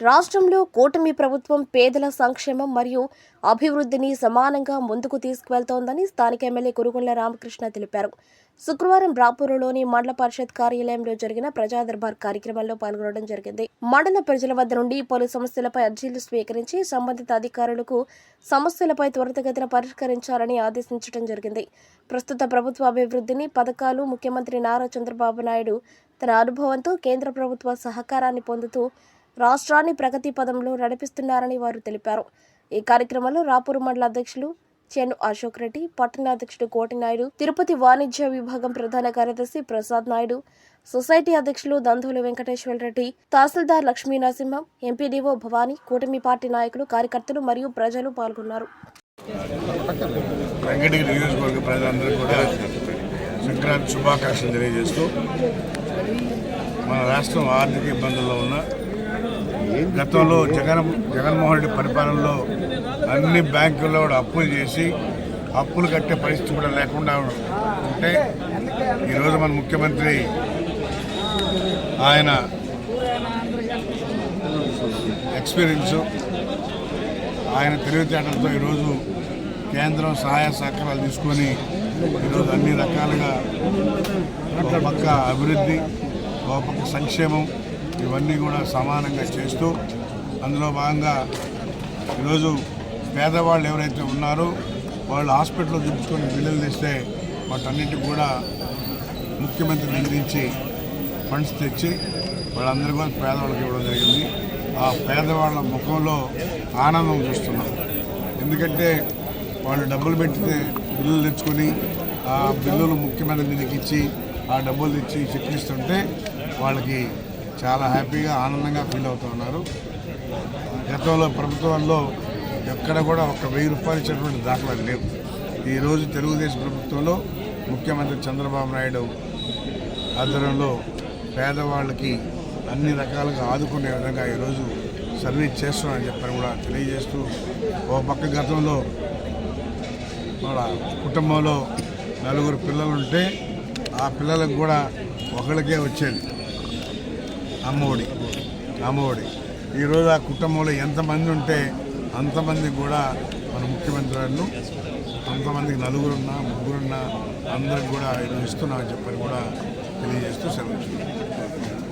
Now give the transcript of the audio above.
రాష్ట్రంలో కూటమి ప్రభుత్వం పేదల సంక్షేమం మరియు అభివృద్ధిని సమానంగా ముందుకు తీసుకువెళ్తోందని స్థానిక ఎమ్మెల్యే కురుగుండ్ల రామకృష్ణ తెలిపారు. శుక్రవారం రాపూరులోని మండల పరిషత్ కార్యాలయంలో జరిగిన ప్రజా దర్బార్ కార్యక్రమంలో పాల్గొనడం జరిగింది. మండల ప్రజల వద్ద నుండి పలు సమస్యలపై అర్జీలు స్వీకరించి సంబంధిత అధికారులకు సమస్యలపై త్వరితగతిన పరిష్కరించాలని ఆదేశించడం జరిగింది. ప్రస్తుత ప్రభుత్వ అభివృద్ధిని పథకాలు ముఖ్యమంత్రి నారా చంద్రబాబు నాయుడు తన అనుభవంతో కేంద్ర ప్రభుత్వ సహకారాన్ని పొందుతూ రాష్ట్రాన్ని ప్రగతి పదంలో నడిపిస్తున్నారని వారు తెలిపారు. ఈ కార్యక్రమంలో రాపూరు మండల అధ్యక్షులు చెన్ను అశోక్ రెడ్డి పట్టణ అధ్యక్షుడు తిరుపతి వాణిజ్య విభాగం ప్రధాన కార్యదర్శి ప్రసాద్ నాయుడు సొసైటీ అధ్యక్షులు దంధులు వెంకటేశ్వర రెడ్డి తహసీల్దార్ లక్ష్మీ నరసింహం ఎంపీడీఓ భవానీ కూటమి పార్టీ నాయకులు కార్యకర్తలు మరియు ప్రజలు పాల్గొన్నారు. సంక్రాంతి శుభాకాంక్షలు తెలియజేస్తూ మన రాష్ట్రం ఆర్థిక ఇబ్బందుల్లో ఉన్న గతంలో జగన్ జగన్మోహన్ రెడ్డి పరిపాలనలో అన్ని బ్యాంకుల్లో కూడా అప్పులు చేసి అప్పులు కట్టే పరిస్థితి కూడా లేకుండా ఉంటే ఈరోజు మన ముఖ్యమంత్రి ఆయన ఎక్స్పీరియన్సు ఆయన తెలివితేటలతో ఈరోజు కేంద్రం సహాయ సహకారాలు తీసుకొని ఈరోజు అన్ని రకాలుగా ఒక పక్క అభివృద్ధి ఒక పక్క సంక్షేమం ఇవన్నీ కూడా సమానంగా చేస్తూ అందులో భాగంగా ఈరోజు పేదవాళ్ళు ఎవరైతే ఉన్నారో వాళ్ళు హాస్పిటల్లో చూపించుకొని బిల్లులు తెస్తే వాటన్నింటికి కూడా ముఖ్యమంత్రి నిందించి ఫండ్స్ తెచ్చి వాళ్ళందరూ కూడా పేదవాళ్ళకి ఇవ్వడం జరిగింది. ఆ పేదవాళ్ళ ముఖంలో ఆనందం చూస్తున్నాం. ఎందుకంటే వాళ్ళు డబ్బులు పెట్టితే బిల్లులు తెచ్చుకొని ఆ బిల్లులు ముఖ్యమంత్రి నిధికి ఇచ్చి ఆ డబ్బులు తెచ్చి చెక్లు ఇస్తుంటే వాళ్ళకి చాలా హ్యాపీగా ఆనందంగా ఫీల్ అవుతూ ఉన్నారు. గతంలో ప్రభుత్వంలో ఎక్కడ కూడా ఒక వెయ్యి రూపాయలు ఇచ్చినటువంటి దాఖలాలు లేవు. ఈరోజు తెలుగుదేశం ప్రభుత్వంలో ముఖ్యమంత్రి చంద్రబాబు నాయుడు ఆధ్వర్యంలో పేదవాళ్ళకి అన్ని రకాలుగా ఆదుకునే విధంగా ఈరోజు సర్వీస్ చేస్తున్నామని చెప్పని కూడా తెలియజేస్తూ ఓ పక్క గతంలో మన కుటుంబంలో నలుగురు పిల్లలు ఉంటే ఆ పిల్లలకు కూడా ఒకరికే వచ్చేది. అమ్మఒడి. అమ్మఒడి. ఈరోజు ఆ కుటుంబంలో ఎంతమంది ఉంటే అంతమంది కూడా మన ముఖ్యమంత్రి గారు అంతమందికి నలుగురున్నా ముగ్గురున్నా అందరికి కూడా ఇస్తున్నామని చెప్పని కూడా తెలియజేస్తూ సెలవు